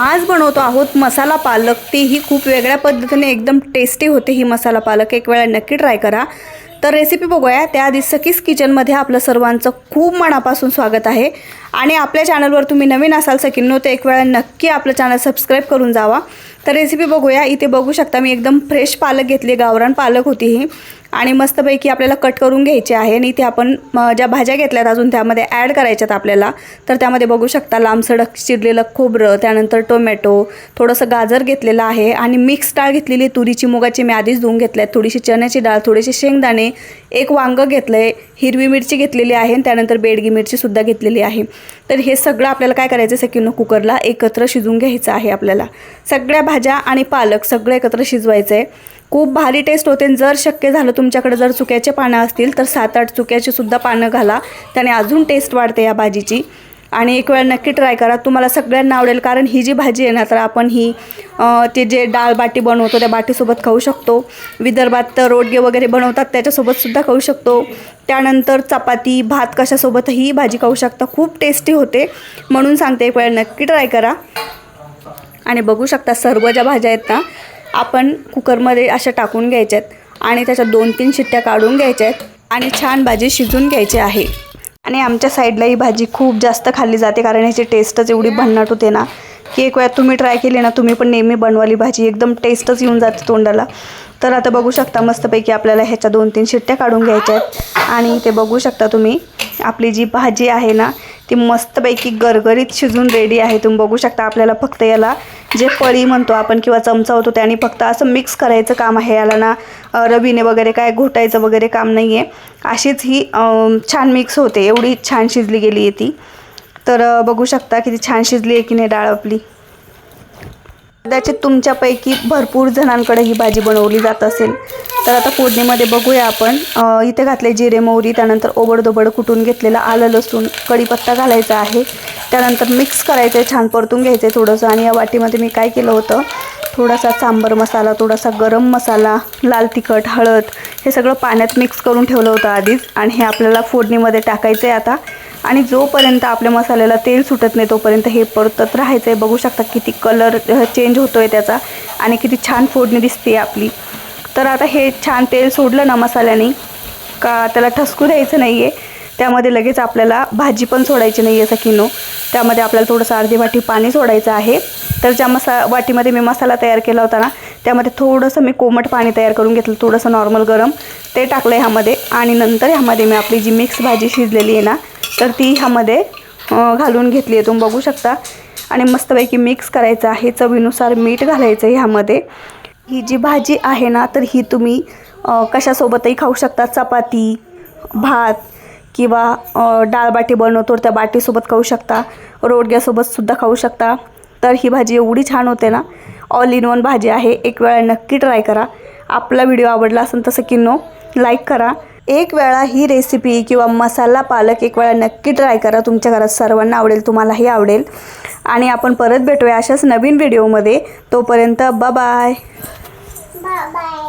आज बनवतो आहोत मसाला पालक. तीही खूप वेगळ्या पद्धतीने एकदम टेस्टी होते ही मसाला पालक. एक वेळा नक्की ट्राय करा. तर रेसिपी बघूया. त्याआधी सखीस किचनमध्ये आपलं सर्वांचं खूप मनापासून स्वागत आहे. आणि आपल्या चॅनलवर तुम्ही नवीन असाल सखींनो तर एक वेळा नक्की आपलं चॅनल सबस्क्राईब करून जावा. तर रेसिपी बघूया. इथे बघू शकता मी एकदम फ्रेश पालक घेतली गावरान पालक होती ही. आणि मस्तपैकी आपल्याला कट करून घ्यायचे आहे. आणि इथे आपण म, ज्या भाज्या घेतल्यात अजून त्यामध्ये ॲड करायच्यात आपल्याला तर त्यामध्ये बघू शकता लांबसडक चिरलेलं खोबरं त्यानंतर टोमॅटो थोडंसं गाजर घेतलेलं आहे. आणि मिक्स डाळ घेतलेली तुरीची मुगाची मी आधीच धुवून घेतल्या आहेत थोडीशी चण्याची डाळ थोडेसे शेंगदाणे एक वांगं घेतलं आहे हिरवी मिरची घेतलेली आहे आणि त्यानंतर बेडगी मिरचीसुद्धा घेतलेली आहे. तर हे सगळं आपल्याला काय करायचं आहे सेकिनो कुकरला एकत्र शिजवून घ्यायचं आहे आपल्याला. सगळ्या भाज्या आणि पालक सगळं एकत्र शिजवायचं आहे खूप भारी टेस्ट होते जर शक्य झालं तुमच्याकडे जर चुक्याचे पानं असतील तर सात आठ चुक्याची सुद्धा पानं घाला. त्याने अजून टेस्ट वाढते या भाजीची. आणि एक वेळ नक्की ट्राय करा. तुम्हाला सगळ्यांना आवडेल कारण ही जी भाजी आहे ना तर आपण ही ते जे डाळ बाटी बनवतो त्या बाटीसोबत खाऊ शकतो. विदर्भात तर रोडगे वगैरे बनवतात त्याच्यासोबतसुद्धा खाऊ शकतो. त्यानंतर चपाती भात कशासोबत ही भाजी खाऊ शकता. खूप टेस्टी होते. म्हणून सांगते एक वेळ नक्की ट्राय करा. आणि बघू शकता सर्व ज्या भाज्या आहेत ना आपण कुकरमध्ये अशा टाकून घ्यायच्या आहेत आणि त्याच्यात दोन तीन शिट्ट्या काढून घ्यायच्या आहेत आणि छान भाजी शिजून घ्यायची आहे. आणि आमच्या साईडला ही भाजी खूप जास्त खाल्ली जाते कारण ह्याची टेस्टच एवढी भन्नाट होते ना की एक वेळा तुम्ही ट्राय केली ना तुम्ही पण नेहमी बनवाली भाजी एकदम टेस्टच येऊन जाते तोंडाला. तर आता बघू शकता मस्तपैकी आपल्याला ह्याच्या दोन तीन शिट्ट्या काढून घ्यायच्या आहेत आणि ते बघू शकता तुम्ही आपली जी भाजी आहे ना ती मस्तपैकी गरगरीत शिजून रेडी आहे. तुम्ही बघू शकता आपल्याला फक्त याला जे पळी म्हणतो आपण किंवा चमचा होतो त्याने फक्त असं मिक्स करायचं काम आहे. याला ना रवीने वगैरे काय घोटायचं वगैरे काम नाही आहे अशीच ही छान मिक्स होते. एवढी छान शिजली गेली आहे ती. तर बघू शकता किती छान शिजली आहे की नाही डाळ आपली. कदाचित तुमच्यापैकी भरपूर जणांकडे ही भाजी बनवली जात असेल. तर आता फोडणीमध्ये बघूया आपण. इथे घातले जिरे मोहरी त्यानंतर ओबडदोबड कुटून घेतलेलं आलं लसूण कढीपत्ता घालायचा आहे. त्यानंतर मिक्स करायचं आहे छान परतून घ्यायचं आहे थोडंसं आणि या वाटीमध्ये मी काय केलं होतं थोडासा सांबर मसाला थोडासा गरम मसाला लाल तिखट हळद हे सगळं पाण्यात मिक्स करून ठेवलं होतं आधीच आणि हे आपल्याला फोडणीमध्ये टाकायचं आहे आता. आणि जोपर्यंत आपल्या मसाल्याला तेल सुटत नाही तोपर्यंत हे परतत राहायचं आहे बघू शकता किती कलर चेंज होतो आहे त्याचा आणि किती छान फोडणी दिसते आपली. तर आता हे छान तेल सोडलं ना मसाल्याने का त्याला ठसकू द्यायचं नाही आहे त्यामध्ये लगेच आपल्याला भाजी पण सोडायची नाही आहे सखीनो. त्यामध्ये आपल्याला थोडंसं अर्धी वाटी पाणी सोडायचं आहे. तर ज्या मसा वाटीमध्ये मी मसाला तयार केला होता ना त्यामध्ये थोडंसं मी कोमट पाणी तयार करून घेतलं थोडंसं नॉर्मल गरम. ते टाकलं आहे ह्यामध्ये आणि नंतर ह्यामध्ये मी आपली जी मिक्स भाजी शिजलेली आहे ना तर ती ह्यामध्ये घालून घेतली आहे. तुम्ही बघू शकता. आणि मस्तपैकी मिक्स करायचं आहे. चवीनुसार मीठ घालायचं आहे ह्यामध्ये. ही जी भाजी आहे ना तर ही तुम्ही कशासोबतही खाऊ शकता. चपाती भात किंवा डाळबाटी बनवतो त्या बाटीसोबत खाऊ शकता. रोडग्यासोबतसुद्धा खाऊ शकता. तर ही भाजी एवढी छान होते ना ऑल इन वन भाजी आहे. एक वेळा नक्की ट्राय करा. आपला व्हिडिओ आवडला असेल तसं की नो लाईक करा. एक वेळा ही रेसिपी किंवा मसाला पालक एक वेळा नक्की ट्राय करा. तुमच्या घरात सर्वांना आवडेल तुम्हालाही आवडेल. आणि आपण परत भेटूया अशाच नवीन व्हिडिओमध्ये तोपर्यंत बाय 拜拜。